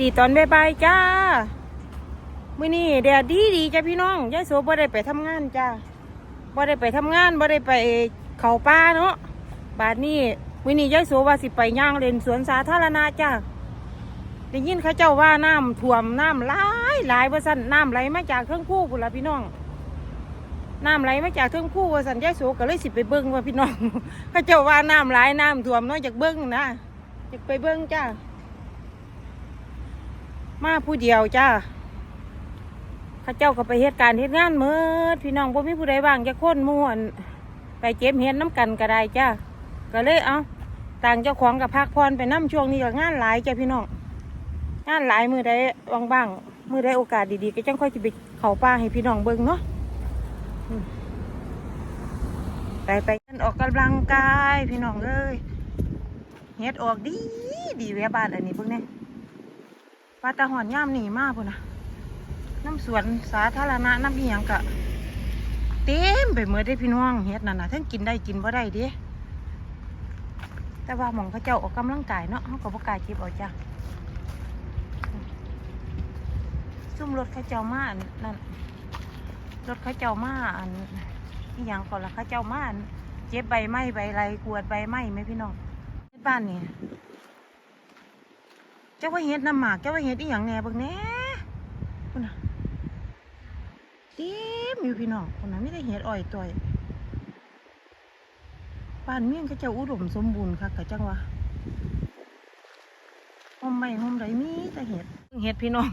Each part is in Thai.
ดีตอนบ่ายๆจ้ามื้อนี้แดดดีดีจ้าพี่น้องยายโสบ่ได้ไปทำงานจ้าบ่ได้ไปทำงานบ่ได้ไปเขาป่าเนาะบาดนี้มื้อนี้ยายโสว่าสิไปย่างเล่นสวนสาธารณะจ้าได้ยินเขาเจ้าว่าน้ำท่วมน้ำหลายหลายว่าซั่นน้ำไหลมาจากเครื่องคู่พุ่นละพี่น้องน้ำไหลมาจากเครื่องคู่ว่าสันยายโสก็เลยสิไปเบิ้งว่าพี่น้องเขาเจ้าว่าน้ำไหลน้ำท่วมเนาะจากเบิ้งนะอยากไปเบิ้งจ้า มาผู้เดียวจ้าข้าเจ้าก็ไปเหตุการณ์เหตุงานเมื่อพี่น้องบ่มีผู้ใดบ้างจะค้นม่วนไปเจ็บเห็นน้ำกันก็ได้จ้าก็เลยเอาต่างเจ้าของกับพักพรไปน้ำช่วงนี้ก็งานหลายจ้าพี่น้องงานหลายมือใดว่างๆมือใดโอกาสดีๆ ก็จังค่อยจะไปเขาป่าให้พี่น้องเบิ้งเนาะไปไปกันออกกำลังกายพี่น้องเอ้ยเฮ็ดออกดีดีแวะบ้านอันนี้พวกนี้ ปลาตาหอนย่ามหนีมากพุ่นนะน้ำสวนสาธารณะน้ำเบียงกะเต็มไปหมดได้พี่น้องเฮ็ดนั่นนะทั้งกินได้กินบ่ได้เดิแต่ว่าหมองเขาเจ้าออกกำลังกายเนาะเขาก็บ่กล้าจิบเอาจ้ะซุ่มรถเขาเจ้ามาอันนั่นรถเขาเจ้ามาอันอีหยังก่อนละเข้าเจ้ามาอันเจ็บใบไม้ใบไรกวดใบไม้ไหมพี่น้องบ้านนี่ จ้าว่าเฮ็ดน้ำหมากเจ้าว่าเฮ็ดอีหยังแหน่บิ่งแน่คุณน่ะเต็มอยู่พี่น้องคุณน่ะไม่ได้เฮ็ดอ้อยต่อยบ้านเมี่ยงเขาเจ้าอุดมสมบูรณ์ค่ะกะจังวะหอมไม้หอมไรมีแต่เห็ดเห็ดพี่น้อง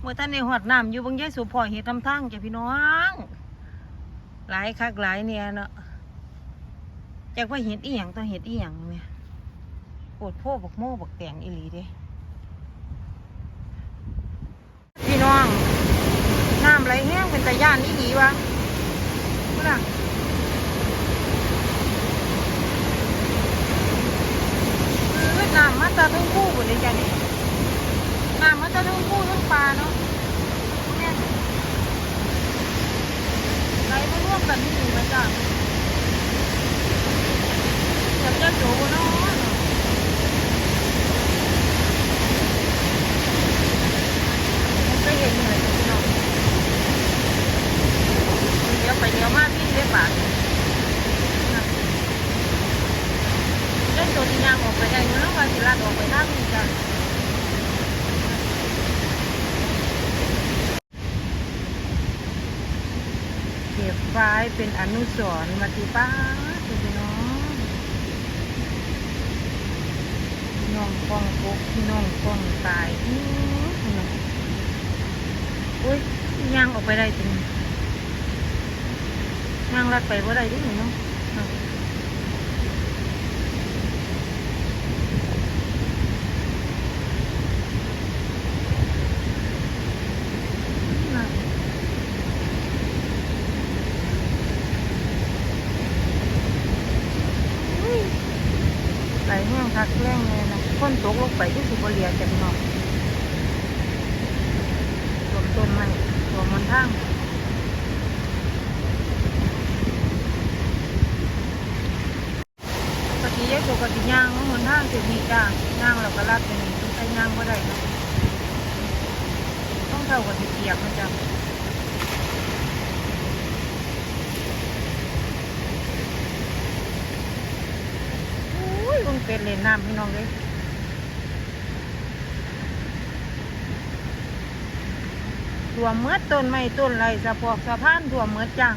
เมื่อท่านในหอดน้ำอยู่บางยายสุพอเห็ดทำทางจ้ะพี่น้อง หลายคักหลายเนี่ยเนาะจากว่าเห็ดอีหยังต้องเห็ดอีหยังเนี่ย ปวดโพบักโม่บักแตงอีหลีเด้พี่น้องน้ำไหลแห้งเป็นตะย่านอีหลีวะพุ่นน่ะคือน้ำมาจากทั้งคู่หมดเลยจ้ะนี่น้ำมาจากทั้งคู่ทั้งปลาเนาะเนี่ยไหลมาร่วมกันนี่อยู่ไหมจ๊ะอยากจะโจเนาะมันก็เห็นเลยพี่น้องเดี๋ยวไปเดี๋ยวมาพี่เรียกบาทเล่นตัวที่ยางออกไปได้เนาะว่าสิลาดออกไปทางนี้จ้ะ เก็บไว้เป็นอนุสรณ์มาที่ป้าคุณพี่น้องพี่น้องป้องกุกพี่น้องป้องตายพี่น้องอุ้ยย่างออกไปได้จริงย่างรัดไปว่าได้ดิหนูเนาะเนาะน่ะ ไหลแห้งคักแรงเลยนะคนตกลงไปที่สุบเรียจังเนาะรวมต้นไม้ รวมมันทางปกติยายปกติย่างมันทางสิมีจ้าย่างเราก็รัดไปนี่ต้องใช้ย่างก็ได้นะต้องเท่ากับเกียกนะจ๊ะอุ้ยมันเป็นเลนน้ำพี่น้องเลย ตัวเมือดต้นไม้ต้นไรสะพอกสะพานตัวเมือดจ้า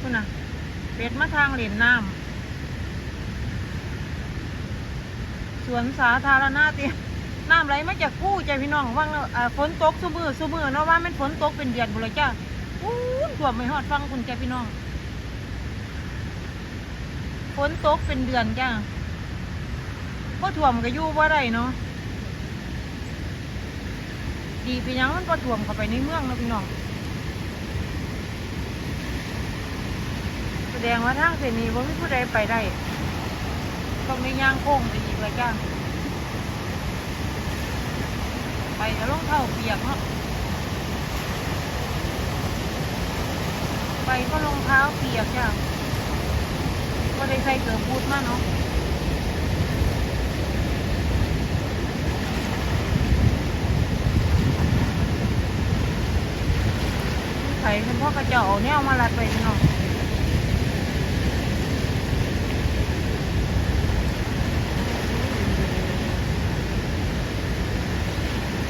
คุณน่ะเป็ดมาทางเลนน้ำสวนสาธารณะเตี้ยน้ำไหลมาจากผู้จ้ะพี่น้องว่างแล้วอ่าฝนตกซุมือซุมือเนาะว่ามันฝนตกเป็นเดือนบุเลยจ้าอู้นท่วไม่ฮอดฟังคุณจ้ะพี่น้องฝนตกเป็นเดือนจ้าพ่ถ่วมก็อยู่ว่าไรเนาะ ดีไปยังมันพ่ถ่วมเข้าไปในเมืองนะพี่น้องแสดงว่าทางเส้นนี้ว่าไม่ผู้ใดไปได้ต้องมีย่างโค้งไปอีกเลยจ้าไปก็ลงเท้าเปียกเนาะไปก็รองเท้าเปียกจ้าก็ได้ใส่เกือบบูทมากเนาะ พ่อกระเจ้าเอาแนวมาลัดไปพี่น้อ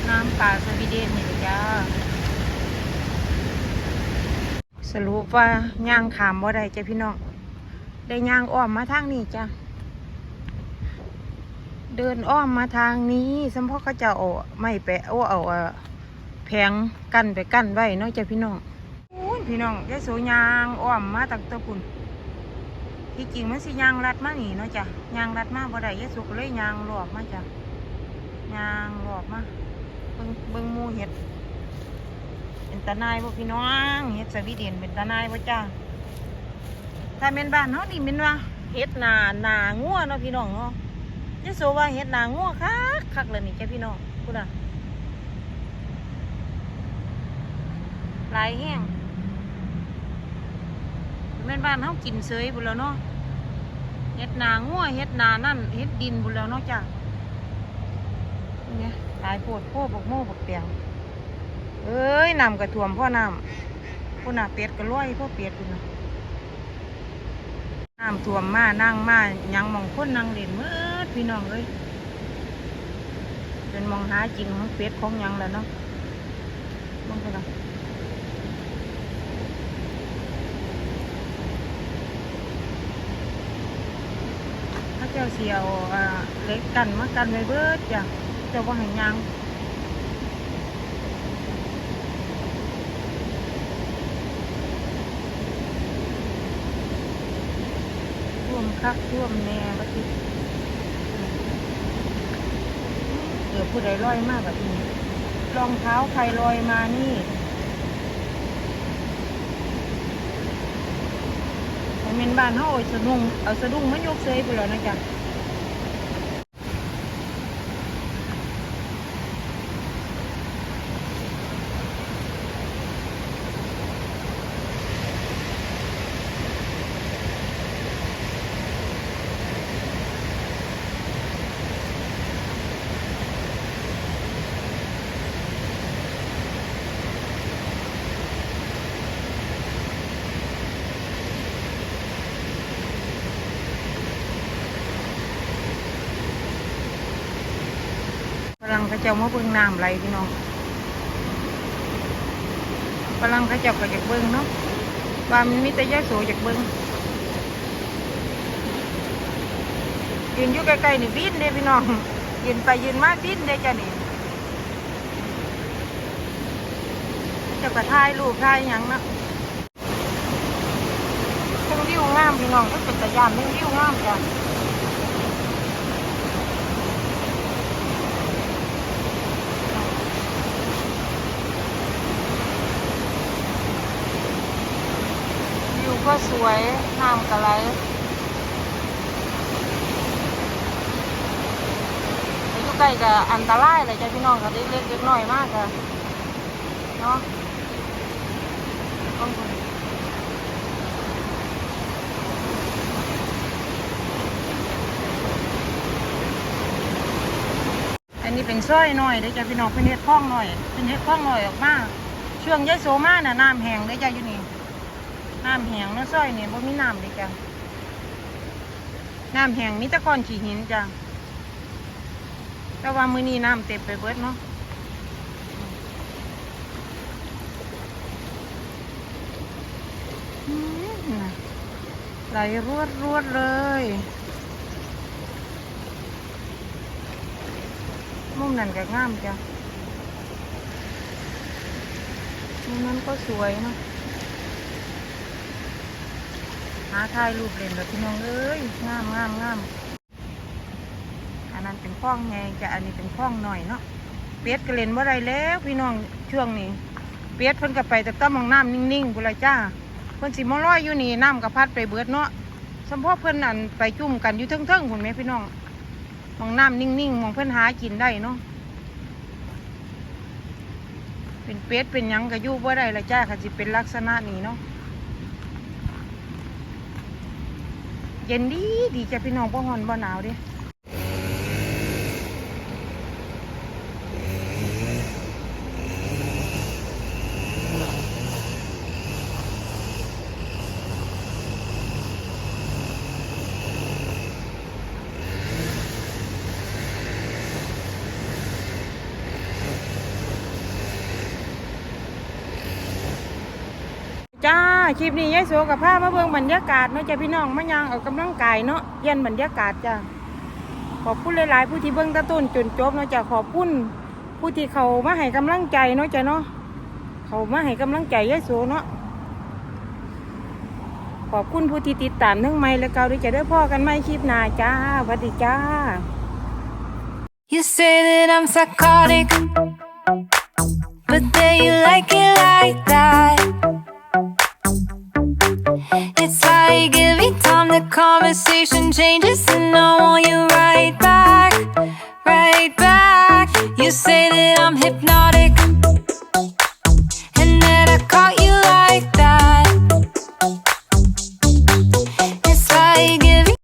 น้ำป่าสวีเดนนี่จ้าสรุปว่าย่างขามบ่าได้จ้ะพี่น้องได้ย่างอ้อมมาทางนี้จ้ะเดินอ้อมมาทางนี้สมพ่อเขาจะเอาไม่แปะโอ้เอาเอ่อแผงกั้นไปกั้นไว้เนาะจ้ะพี่น้อง พี่น้องยายโสยางอ้อมมาตั้งแตะปุ่นที่จริงมันสิยางรัดมานี่เนาะจ้ะยางรัดมาบ่ได้ยายโสก็เลยยางหลอกมาจ้ะยางหลอกมาเบิ่งเบิ่งมูเห็ดเป็นตาหนายบ่พี่น้องเฮ็ดสวีเดนเป็นตาหนายบ่จ้าถ้าแม่นบ้านเฮานี่แม่นว่าเฮ็ดนานางัวเนาะพี่น้องเนาะยะโสว่าเฮ็ดนางัวคักคักเลยนี่จ้ะพี่น้องพุ่นน่ะลายแห้ง แม่นบ้านเฮากินเสยพุ่นแล้วเนาะเฮ็ดนางัวเฮ็ดนานั่นเฮ็ดดินพุ่นแล้วเนาะจ้ะนี่หลายโพดโพบกโม่บกเปียงเอ้ยน้ำกระท่วมพ่อน้ำพ่อน่ะเป็ดก็ลอยพ่อเป็ดคุณนะน้ำท่วมมานั่งมายังมองคนนั่งเล่นเมื่อพี่น้องเอ้ยเป็นมองหาจริงของเป็ดของยังแล้วเนาะมองไปละถ้าเจ้าเสียวอ่าเล็กกันมากันไว้เบิดจ้ะเจ้าว่าห้ยางท่วมคักท่วมแน่บัดนี้เดี๋ยวผู้ใดลอยมากแบบนี้รองเท้าใครลอยมานี่แต่เมนบ้านเขาเอาสะดุ้งเอาสะดุ้งมายกเซยไปแล้วนะจ๊ะ พลังเขาเจ้ามาเบิ่งน้ำไหลพี่น้องพลังเขาเจ้าก็อยากเบิ่งเนาะว่ามันมีแต่ยาโสอยากเบิ่งยืนอยู่ใกล้ๆนี่บินเด้พี่น้องยืนไปยืนมาบินเด้จ้ะนี่เจะกระถ่ายรูปถ่ายยังเนาะเทั้งวิวงามพี่น้องก็เป็นตะยานเทั้งวิวงามจ้ะ สวยน้ำกระไหลแต่อยู่ใกล้กับอันตรายเลยจ้ะพี่น้องค่ะเล็กเล็กน้อยมากค่ะเนาะต้องคนอันนี้เป็นสร้อยหน่อยเด้จ้ะพี่น้องเป็นเฮ็ดคล้องหน่อย เป็นเฮ็ดคล้องหน่อยออกมาช่วงยายโสมาน่ะน้ำแห้งเด้จ้ะอยู่นี่ น้ำแห้งเนาะซอยเนี่ยบ่มีน้ำเลยจ้ะน้ำแห้งมีแตะกอนขี้หินจ้ะแต่ว่ามือนี้น้ำเต็มไปเบิดเนาะไหลรวดรวดเลยมุมนั้นก็งามจ้ะมุมนั้นก็สวยเนาะ หาถ่ายรูปเล่นแบบพี่น้องเอ้ยงามงามงามอันนั้นเป็นคล้องไงจะอันนี้เป็นคล้องหน่อยเนาะเป็ดก็เล่นว่าไรแล้วพี่น้องช่วงนี้ เป็ดเพิ่นก็ไปแต่ต้มองน้ำนิ่งๆบุไรจ้าเพิ่นสิมาลอยอยู่นี่น้ำก็พัดไปเบิดเนาะสมพอเพิ่นอันไปจุ่มกันอยู่เทิงๆคุณแม่พี่น้องมองน้ำนิ่งๆมองเพิ่นหากินได้เนาะเป็นเป็ดเป็นยังก็อยู่บ่ได้ละจ้าค่ะสิเป็นลักษณะนี้เนาะ เย็นดีดีจะพี่น้องบ่ฮอนบ่หนาวดิจ้า คลิปนี้ยายโสกับผ้ามาเบิ่งบรรยากาศเนาะจ้าพี่น้องมายังออกกำลังกายเนาะเย็นบรรยากาศจ้าขอบคุณหลายๆ ผู้ที่เบิ่งตะต้นจนจบเนาะจ้าขอบคุณผู้ที่เขามาให้กำลังใจเนาะจ้าเนาะเขามาให้กำลังใจยายโสเนาะขอบคุณผู้ที่ติดตามทั้งไม่และเก่าด้วยจะได้พ่อกันไหมคลิปหน้าจ้าสวัสดีจ้า You say that I'm psychotic, but then you like it like that. The conversation changes, and I want